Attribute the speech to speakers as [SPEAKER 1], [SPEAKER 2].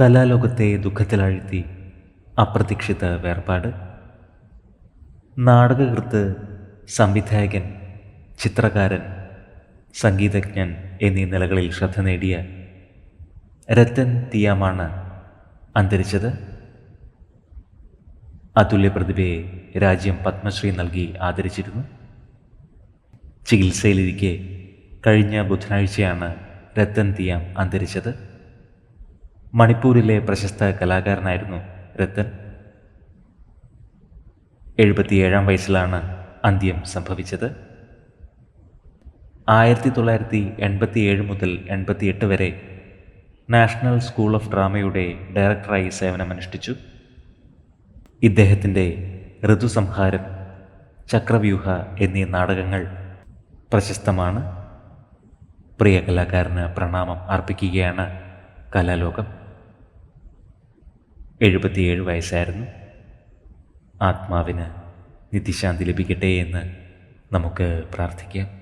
[SPEAKER 1] കലാലോകത്തെ ദുഃഖത്തിലാഴ്ത്തി അപ്രതീക്ഷിത വേർപാട്. നാടകകൃത്ത് സംവിധായകൻ ചിത്രകാരൻ സംഗീതജ്ഞൻ എന്നീ നിലകളിൽ ശ്രദ്ധ നേടിയ രത്തൻ തിയാമാണ് അന്തരിച്ചത്. അതുല്യ പ്രതിഭയെ രാജ്യം പത്മശ്രീ നൽകി ആദരിച്ചിരുന്നു. ചികിത്സയിലിരിക്കെ കഴിഞ്ഞ ബുധനാഴ്ചയാണ് രത്തൻ തിയാം അന്തരിച്ചത്. മണിപ്പൂരിലെ പ്രശസ്ത കലാകാരനായിരുന്നു രത്തൻ. എഴുപത്തിയേഴാം വയസ്സിലാണ് അന്ത്യം സംഭവിച്ചത്. ആയിരത്തി തൊള്ളായിരത്തി എൺപത്തിയേഴ് മുതൽ എൺപത്തിയെട്ട് വരെ നാഷണൽ സ്കൂൾ ഓഫ് ഡ്രാമയുടെ ഡയറക്ടറായി സേവനമനുഷ്ഠിച്ചു. ഇദ്ദേഹത്തിന്റെ ഋതുസംഹാരം ചക്രവ്യൂഹ എന്നീ നാടകങ്ങൾ പ്രശസ്തമാണ്. പ്രിയ കലാകാരന് പ്രണാമം അർപ്പിക്കുകയാണ് കലാലോകം. എഴുപത്തിയേഴ് വയസ്സായിരുന്നു. ആത്മാവിന് നിധിശാന്തി ലഭിക്കട്ടെ എന്ന് നമുക്ക് പ്രാർത്ഥിക്കാം.